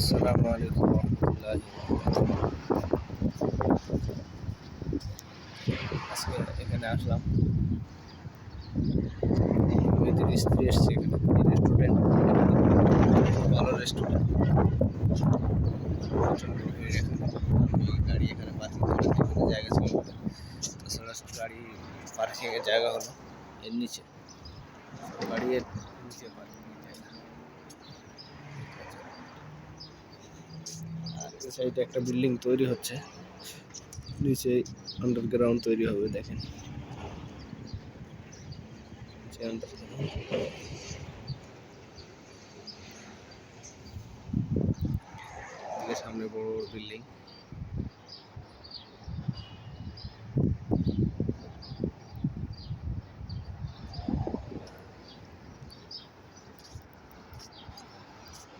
আসসালামু আলাইকুম রহমতুল্লাহ আজকে এখানে আসলাম। মেয়েদের স্ত্রী এসছে এখানে রেস্টুরেন্ট ভালো রেস্টুরেন্ট গাড়ি এখানে পার্কিং করার জায়গা ছিল। তাছাড়া গাড়ি পার্কিংয়ের জায়গা হলো এর নিচে। গাড়ি এর নিচে পার্কিং জায়গা আর এই সাইডে একটা বিল্ডিং তৈরি হচ্ছে। নিচে আন্ডারগ্রাউন্ড তৈরি হবে, দেখেন। সামনে বড় বিল্ডিং।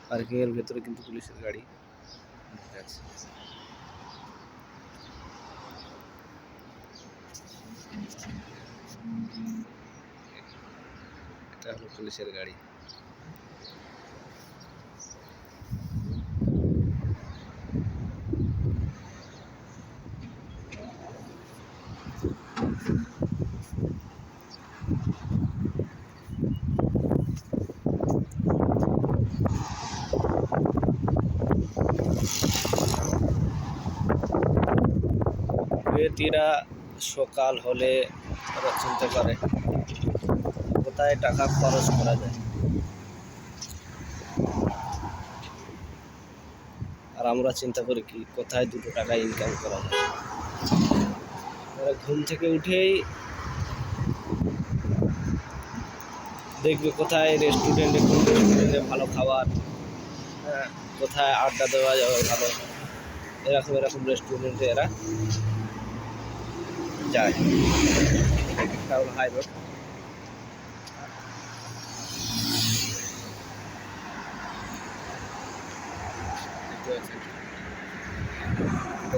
পার্কিং এর ভেতরে কিন্তু পুলিশের গাড়ি। আছে এটা হলো পুলিশের গাড়ি ব্যক্তিরা সকাল হলে তারা চিন্তা করে কোথায় টাকা খরচ করা যায়। আর আমরা চিন্তা করি কি, কোথায় দুটো টাকা ইনকাম করা যায়। ঘুম থেকে উঠেই দেখবে কোথায় রেস্টুরেন্টে কোন রেস্টুরেন্টে ভালো খাবার কোথায় আড্ডা দেওয়া যাবে ভালো? এরকম এরকম রেস্টুরেন্টে এরা যায়। এটা হাই রোড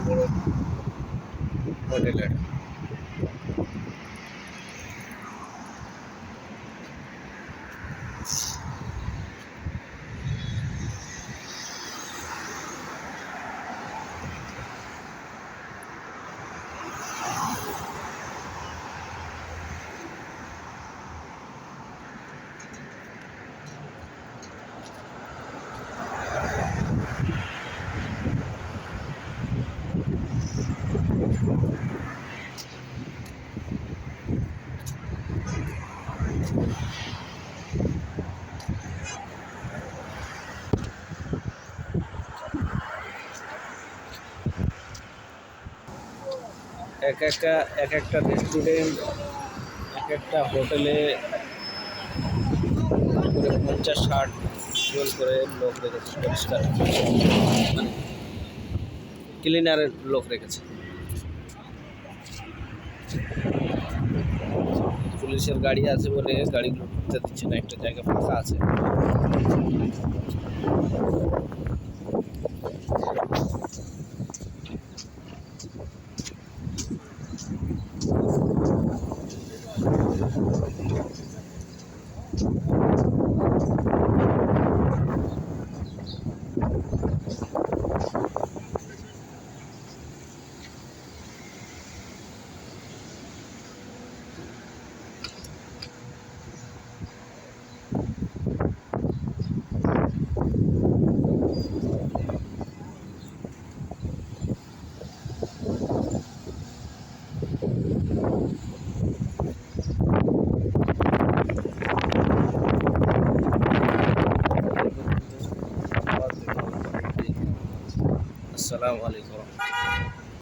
বড় হোটেল এক একটা এক একটা রেস্টুরেন্ট এক একটা হোটেলে করে পঞ্চাশ, ষাট জন করে লোক রেখেছে, পরিষ্কার। মানে ক্লিনারের লোক রেখেছে। পুলিশের গাড়ি আছে বলে গাড়িগুলো ঢুকতে দিচ্ছে না একটা জায়গা ফাঁকা আছে। আসসালামু আলাইকুম।